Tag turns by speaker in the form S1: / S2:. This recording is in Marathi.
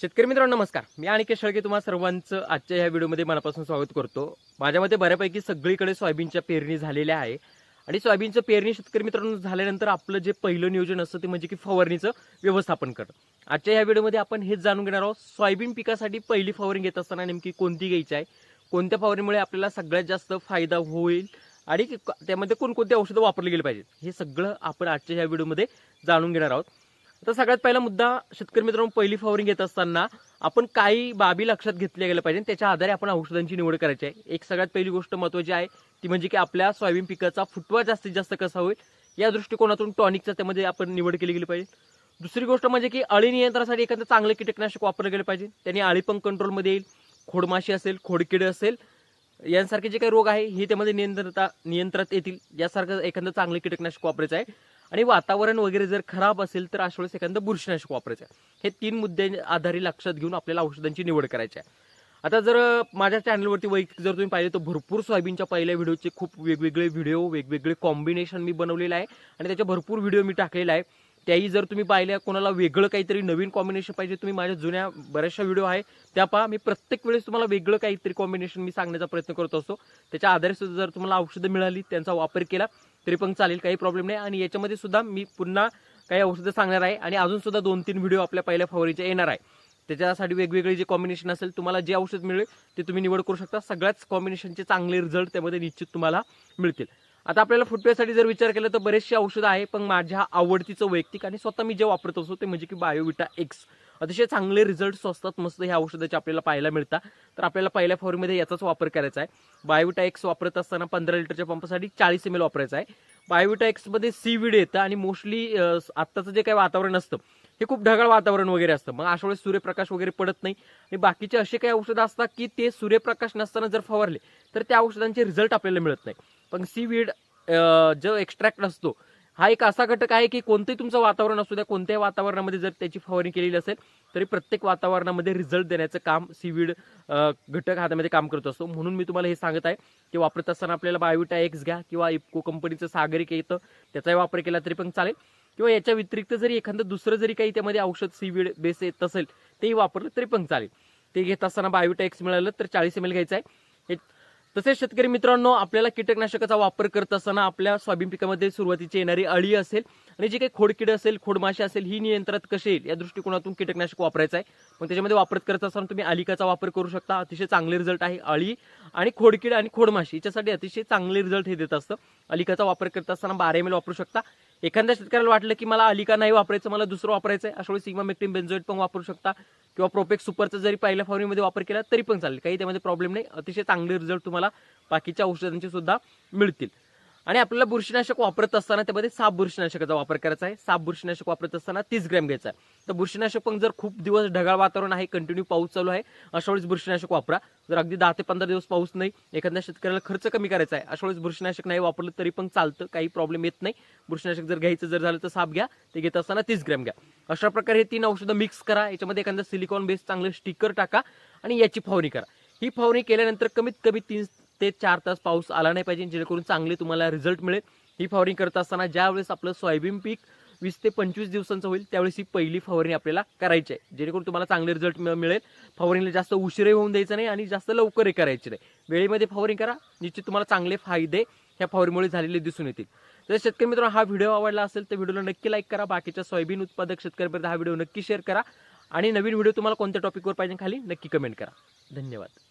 S1: शेतकरी मित्रांनो नमस्कार. मी आणि शेळके तुम्हाला सर्वांचं आजच्या ह्या व्हिडिओमध्ये मनापासून स्वागत करतो. माझ्यामध्ये बऱ्यापैकी सगळीकडे सोयाबीनच्या पेरणी झालेल्या आहे. आणि सोयाबीनचं पेरणी शेतकरी मित्रांनो झाल्यानंतर आपलं जे पहिलं नियोजन असतं ते म्हणजे की फवारणीचं व्यवस्थापन करणं. आजच्या ह्या व्हिडिओमध्ये आपण हेच जाणून घेणार आहोत. सोयाबीन पिकासाठी पहिली फवारणी घेत असताना नेमकी कोणती घ्यायची आहे? कोणत्या फवारणीमुळे आपल्याला सगळ्यात जास्त फायदा होईल? आणि त्यामध्ये कोणकोणती औषधं वापरली गेली पाहिजेत? हे सगळं आपण आजच्या ह्या व्हिडिओमध्ये जाणून घेणार आहोत. तर सगळ्यात पहिला मुद्दा शेतकरी मित्रांनो पहिली फवारणी घेत असताना आपण काही बाबी लक्षात घेतल्या गेल्या पाहिजे त्याच्या आधारे आपण औषधांची निवड करायची आहे. एक सगळ्यात पहिली गोष्ट महत्वाची आहे ती म्हणजे की आपल्या सोयाबीन पिकाचा फुटवा जास्तीत जास्त कसा होईल या दृष्टिकोनातून टॉनिकचा त्यामध्ये आपण निवड केली गेली पाहिजे. दुसरी गोष्ट म्हणजे की अळी नियंत्रणासाठी एखादं चांगलं कीटकनाशक वापरलं गेलं पाहिजे. त्याने अळी पण कंट्रोलमध्ये येईल खोडमाशी असेल खोडकिड असेल यांसारखे जे काही रोग आहे हे त्यामध्ये नियंत्रता नियंत्रणात येतील. यासारखं एखादं चांगलं कीटकनाशक वापरायचं आहे. आणि वातावरण वगैरे जर खराब असेल तर अशा वेळेस एखादं बुरशीनाशक वापरायचं आहे. हे तीन मुद्दे आधारे लक्षात घेऊन आपल्याला औषधांची निवड करायची आहे. आता जर माझ्या चॅनलवरती वैयक्तिक जर तुम्ही पाहिले तर भरपूर सोयाबीनच्या पहिल्या व्हिडिओचे खूप वेगवेगळे व्हिडिओ वेगवेगळे कॉम्बिनेशन मी बनवलेलं आहे. आणि त्याचे भरपूर व्हिडिओ मी टाकलेला आहे. त्याही जर तुम्ही पाहिल्या कोणाला वेगळं काहीतरी नवीन कॉम्बिनेशन पाहिजे तुम्ही माझ्या जुन्या बऱ्याचशा व्हिडिओ आहे त्या पहा. मी प्रत्येक वेळेस तुम्हाला वेगळं काहीतरी कॉम्बिनेशन मी सांगण्याचा प्रयत्न करत असतो. त्याच्या आधारे सुद्धा जर तुम्हाला औषधं मिळाली त्यांचा वापर केला तरी पण चालेल काही प्रॉब्लेम नाही. आणि याच्यामध्ये सुद्धा मी पुन्हा काही औषधं सांगणार आहे. आणि अजून सुद्धा दोन तीन व्हिडिओ आपल्या पहिल्या फवारीचे येणार आहे. त्याच्यासाठी वेगवेगळे जे कॉम्बिनेशन असेल तुम्हाला जे औषध मिळेल ते तुम्ही निवड करू शकता. सगळ्याच कॉम्बिनेशनचे चांगले रिझल्ट त्यामध्ये निश्चित तुम्हाला मिळतील. आता आपल्याला फुटवेअरसाठी जर विचार केला तर बरेचसे औषधं आहे पण माझ्या आवडतीचं वैयक्तिक आणि स्वतः मी जे वापरत असतो ते म्हणजे की बायोविटा एक्स अतिशय चांगले रिझल्ट असतात मस्त ह्या औषधाचे आपल्याला पाहायला मिळतात. तर आपल्याला पहिल्या फवारीमध्ये याचाच वापर करायचा आहे. बायोविटा एक्स वापरत असताना पंधरा लिटरच्या पंपासाठी चाळीस एम एल वापरायचा आहे. बायोविटा एक्समध्ये सीविड येतं आणि मोस्टली आत्ताचं जे काही वातावरण असतं हे खूप ढगाळ वातावरण वगैरे असतं. मग अशा वेळेस सूर्यप्रकाश वगैरे पडत नाही. आणि बाकीचे असे काही औषधं असतात की ते सूर्यप्रकाश नसताना जर फवारले तर त्या औषधांचे रिझल्ट आपल्याला मिळत नाही. पण सीवीड जो एक्स्ट्रॅक्ट असतो हा एक असा घटक आहे की कोणतंही तुमचं वातावरण असू द्या कोणत्याही वातावरणामध्ये जर त्याची फवारणी केलेली असेल तरी प्रत्येक वातावरणामध्ये रिझल्ट देण्याचं काम सीवीड घटक हातामध्ये काम करत असतो. म्हणून मी तुम्हाला हे सांगत आहे की वापरत असताना आपल्याला बायोविटा एक्स घ्या किंवा इप्को कंपनीचं सागरिक येतं त्याचाही वापर केला तरी पण चालेल. किंवा याच्या व्यतिरिक्त जरी एखादं दुसरं जरी काही त्यामध्ये औषध सीवीड बेस येत असेल तेही वापरलं तरी पण चालेल. ते घेत असताना बायोविटा एक्स मिळालं तर चाळीस एम एल घ्यायचं आहे. हे तसेच शेतकरी मित्रांनो आपल्याला कीटकनाशकाचा वापर करत असताना आपल्या सोयाबीन पिकामध्ये सुरुवातीची येणारी अळी असेल आणि जे काही खोडकिड असेल खोडमाशी असेल ही नियंत्रणात कशी येईल? या दृष्टिकोनातून कीटकनाशक वापरायचं आहे. मग त्याच्यामध्ये वापरत करत असताना तुम्ही अलिकाचा वापर करू शकता. अतिशय चांगले रिझल्ट आहे अळी आणि खोडकिड आणि खोडमाशी. याच्यासाठी अतिशय चांगले रिझल्ट हे देत असतं. अलिकाचा वापर करत असताना बारा एम एल वापरू शकता. एखाद्या शेतकऱ्याला वाटलं की मला अलिका नाही वापरायचं मला दुसरं वापरायचं आहे अशा वेळी सिग्मा मेक्टिन बेन्झोएट पण वापरू शकता. किंवा प्रोपेक्स सुपरचा जरी पहिल्या फवारणीमध्ये वापर केला तरी पण चालेल. काही त्यामध्ये प्रॉब्लेम नाही. अतिशय चांगले रिझल्ट तुम्हाला बाकीच्या औषधांचे सुद्धा मिळतील. आणि आपल्याला बुरशीनाशक वापरत असताना त्यामध्ये साप बुरशीनाशकाचा वापर करायचा आहे. साप बुरशीनाशक वापरत असताना तीस ग्रॅम घ्यायचा आहे. तर बुरशीनाशक पण जर खूप दिवस ढगाळ वातावरण आहे कंटिन्यू पाऊस चालू आहे अशा वेळेस बुरशीनाशक वापरा. जर अगदी दहा ते पंधरा दिवस पाऊस नाही एखाद्या शेतकऱ्याला खर्च कमी करायचा आहे अशा वेळेस बुरशीनाशक नाही वापरलं तरी पण चालतं काही प्रॉब्लेम येत नाही. बुरशीनाशक जर घ्यायचं जर झालं तर साप घ्या ते घेत असताना तीस ग्रॅम घ्या. अशा प्रकारे हे तीन औषधं मिक्स करा. याच्यामध्ये एखादा सिलिकॉन बेस चांगलं स्टिकर टाका आणि याची फवारणी करा. ही फवारणी केल्यानंतर कमीत कमी तीन ते चार तास पाऊस आला नाही पाहिजे जेणेकरून चांगले तुम्हाला रिझल्ट मिळेल. ही फवारणी करत असताना ज्यावेळेस आपलं सोयाबीन पीक वीस ते पंचवीस दिवसांचं होईल त्यावेळेस ही पहिली फवारणी आपल्याला करायची आहे. जेणेकरून तुम्हाला चांगले रिझल्ट मिळेल. फवारणीला जास्त उशीरही होऊन द्यायचं नाही आणि जास्त लवकरही करायची नाही. वेळेमध्ये फवारणी करा. निश्चित तुम्हाला चांगले फायदे ह्या फवारीमुळे झालेले दिसून येतील. जर शेतकरी मित्रांनो हा व्हिडिओ आवडला असेल तर व्हिडिओला नक्की लाईक करा. बाकीच्या सोयाबीन उत्पादक शेतकऱ्यांपर्यंत हा व्हिडिओ नक्की शेअर करा. आणि नवीन व्हिडिओ तुम्हाला कोणत्या टॉपिकवर पाहिजे खाली नक्की कमेंट करा. धन्यवाद.